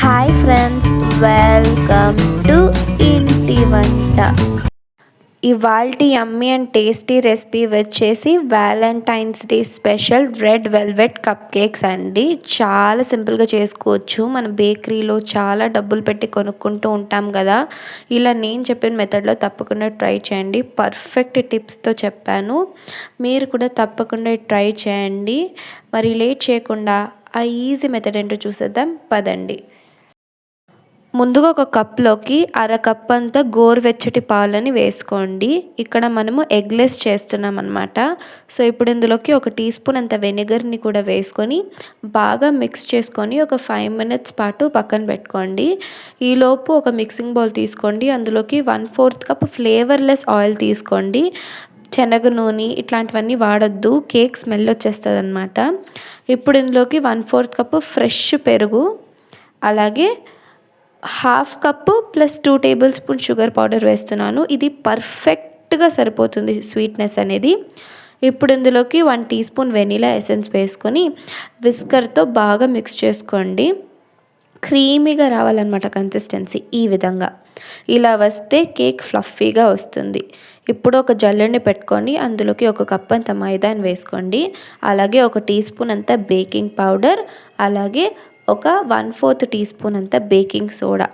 Hi friends welcome to ఇంటి వంట ఇవాల్టి yummy and tasty recipe వచ్చేసి Valentine's Day special red velvet cupcakes అండి. చాలా సింపుల్గా చేసుకోవచ్చు. మనం బేకరీలో చాలా డబ్బులు పెట్టి కొనుక్కుంటూ ఉంటాం కదా. ఇలా నేను చెప్పిన మెథడ్లో తప్పకుండా ట్రై చేయండి. పర్ఫెక్ట్ టిప్స్తో చెప్పాను. మీరు కూడా తప్పకుండా ట్రై చేయండి. మరి లేట్ చేయకుండా ఆ ఈజీ మెథడ్ ఏంటో చూసేద్దాం. పదండి. ముందుగా ఒక కప్లోకి అర కప్ అంతా గోరువెచ్చటి పాలని వేసుకోండి. ఇక్కడ మనము ఎగ్లెస్ చేస్తున్నాం అనమాట సో ఇప్పుడు ఇందులోకి ఒక టీ స్పూన్ అంత వెనిగర్ని కూడా వేసుకొని బాగా మిక్స్ చేసుకొని ఒక ఫైవ్ మినిట్స్ పాటు పక్కన పెట్టుకోండి. ఈలోపు ఒక మిక్సింగ్ బౌల్ తీసుకోండి. అందులోకి one fourth cup flavourless oil తీసుకోండి. శనగ నూనె ఇట్లాంటివన్నీ వాడొద్దు. కేక్ స్మెల్ వచ్చేస్తుంది అనమాట ఇప్పుడు ఇందులోకి వన్ ఫోర్త్ కప్ ఫ్రెష్ పెరుగు అలాగే half cup plus two tablespoon sugar powder వేస్తున్నాను. ఇది పర్ఫెక్ట్గా సరిపోతుంది స్వీట్నెస్ అనేది. ఇప్పుడు ఇందులోకి one teaspoon vanilla essence వేసుకొని విస్కర్తో బాగా మిక్స్ చేసుకోండి. క్రీమీగా రావాలన్నమాట కన్సిస్టెన్సీ ఈ విధంగా. ఇలా వస్తే కేక్ ఫ్లఫీగా వస్తుంది. ఇప్పుడు ఒక జల్లెడ్ని పెట్టుకొని అందులోకి ఒక కప్ అంత మైదాని వేసుకోండి. అలాగే ఒక టీ స్పూన్ అంత బేకింగ్ పౌడర్ అలాగే ఒక వన్ ఫోర్త్ టీ స్పూన్ అంత బేకింగ్ సోడా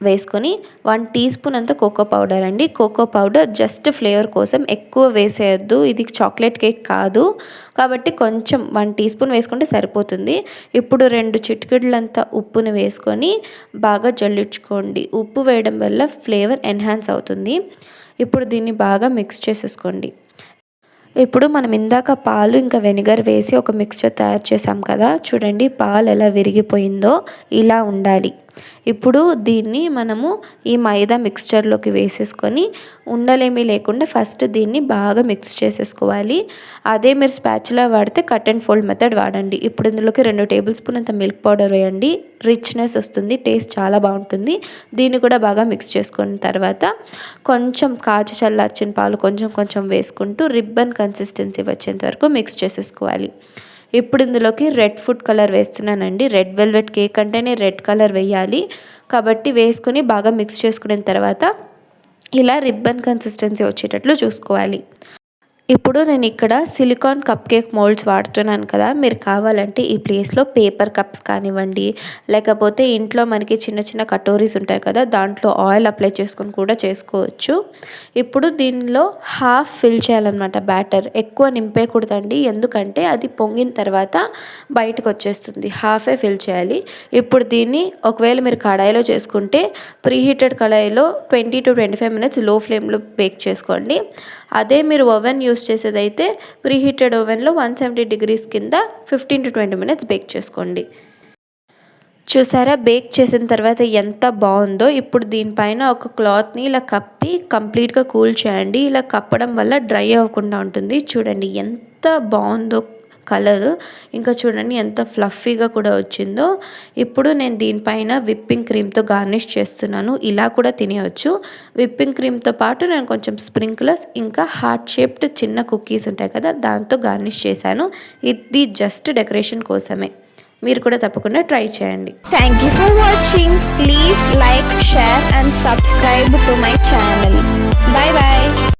వేసుకొని వన్ టీ స్పూన్ అంత కోకో పౌడర్ అండి. కోకో పౌడర్ జస్ట్ ఫ్లేవర్ కోసం ఎక్కువ వేసేయద్దు. ఇది చాక్లెట్ కేక్ కాదు. కాబట్టి కొంచెం వన్ టీ స్పూన్ వేసుకుంటే సరిపోతుంది. ఇప్పుడు రెండు చిటికెళ్ళంత ఉప్పుని వేసుకొని బాగా జల్లించుకోండి. ఉప్పు వేయడం వల్ల ఫ్లేవర్ ఎన్హాన్స్ అవుతుంది. ఇప్పుడు దీన్ని బాగా మిక్స్ చేసేసుకోండి. ఇప్పుడు మనం ఇందాక పాలు ఇంకా వెనిగర్ వేసి ఒక మిక్స్చర్ తయారు చేసాం కదా. చూడండి పాలు ఎలా విరిగిపోయిందో ఇలా ఉండాలి. ఇప్పుడు దీన్ని మనము ఈ మైదా మిక్స్చర్లోకి వేసేసుకొని ఉండలేమీ లేకుండా ఫస్ట్ దీన్ని బాగా మిక్స్ చేసేసుకోవాలి. అదే మీరు స్పాచులా వాడితే కట్ అండ్ ఫోల్డ్ మెథడ్ వాడండి. ఇప్పుడు ఇందులోకి రెండు టేబుల్ స్పూన్ అంత మిల్క్ పౌడర్ వేయండి. రిచ్నెస్ వస్తుంది టేస్ట్ చాలా బాగుంటుంది. దీన్ని కూడా బాగా మిక్స్ చేసుకున్న తర్వాత కొంచెం కాచి చల్లార్చిన పాలు కొంచెం కొంచెం వేసుకుంటూ రిబ్బన్ కన్సిస్టెన్సీ వచ్చేంత వరకు మిక్స్ చేసేసుకోవాలి. ఇప్పుడు ఇందులోకి రెడ్ ఫుడ్ కలర్ వేస్తున్నానండి. రెడ్ వెల్వెట్ కేక్ అంటేనే రెడ్ కలర్ వేయాలి. కాబట్టి వేసుకొని బాగా మిక్స్ చేసుకున్న తర్వాత ఇలా రిబ్బన్ కన్సిస్టెన్సీ వచ్చేటట్లు చూసుకోవాలి. ఇప్పుడు నేను ఇక్కడ సిలికాన్ కప్ కేక్ మోల్డ్స్ వాడుతున్నాను కదా. మీరు కావాలంటే ఈ ప్లేస్లో పేపర్ కప్స్ కానివ్వండి లేకపోతే ఇంట్లో మనకి చిన్న చిన్న కటోరీస్ ఉంటాయి కదా దాంట్లో ఆయిల్ అప్లై చేసుకొని కూడా చేసుకోవచ్చు. ఇప్పుడు దీనిలో హాఫ్ ఫిల్ చేయాలన్నమాట బ్యాటర్ ఎక్కువ నింపేయకూడదండి ఎందుకంటే అది పొంగిన తర్వాత బయటకు వచ్చేస్తుంది. హాఫే ఫిల్ చేయాలి. ఇప్పుడు దీన్ని ఒకవేళ మీరు కడాయిలో చేసుకుంటే ప్రీహీటెడ్ కడాయిలో ట్వంటీ టు ట్వంటీ ఫైవ్ మినిట్స్లో ఫ్లేమ్లో బేక్ చేసుకోండి. అదే మీరు ఓవెన్ యూస్ యూస్ చేసేదైతే ప్రీహీటెడ్ ఓవెన్లో వన్ సెవెంటీ డిగ్రీస్ కింద fifteen to twenty minutes bake చేసుకోండి. చూసారా? బేక్ చేసిన తర్వాత ఎంత బాగుందో. ఇప్పుడు దీనిపైన ఒక క్లాత్ని ఇలా కప్పి కంప్లీట్గా కూల్ చేయండి. ఇలా కప్పడం వల్ల డ్రై అవ్వకుండా ఉంటుంది. చూడండి ఎంత బాగుందో కలర్. ఇంకా చూడండి ఎంత ఫ్లఫీగా కూడా వచ్చిందో. ఇప్పుడు నేను దీనిపైన విప్పింగ్ క్రీమ్తో గార్నిష్ చేస్తున్నాను. ఇలా కూడా తినేయచ్చు. విప్పింగ్ క్రీమ్తో పాటు నేను కొంచెం స్ప్రింక్లర్స్ ఇంకా హార్ట్ షేప్డ్ చిన్న కుకీస్ ఉంటాయి కదా దాంతో గార్నిష్ చేశాను. ఇది జస్ట్ డెకరేషన్ కోసమే. మీరు కూడా తప్పకుండా ట్రై చేయండి. Thank you for watching please like share and subscribe to my channel bye bye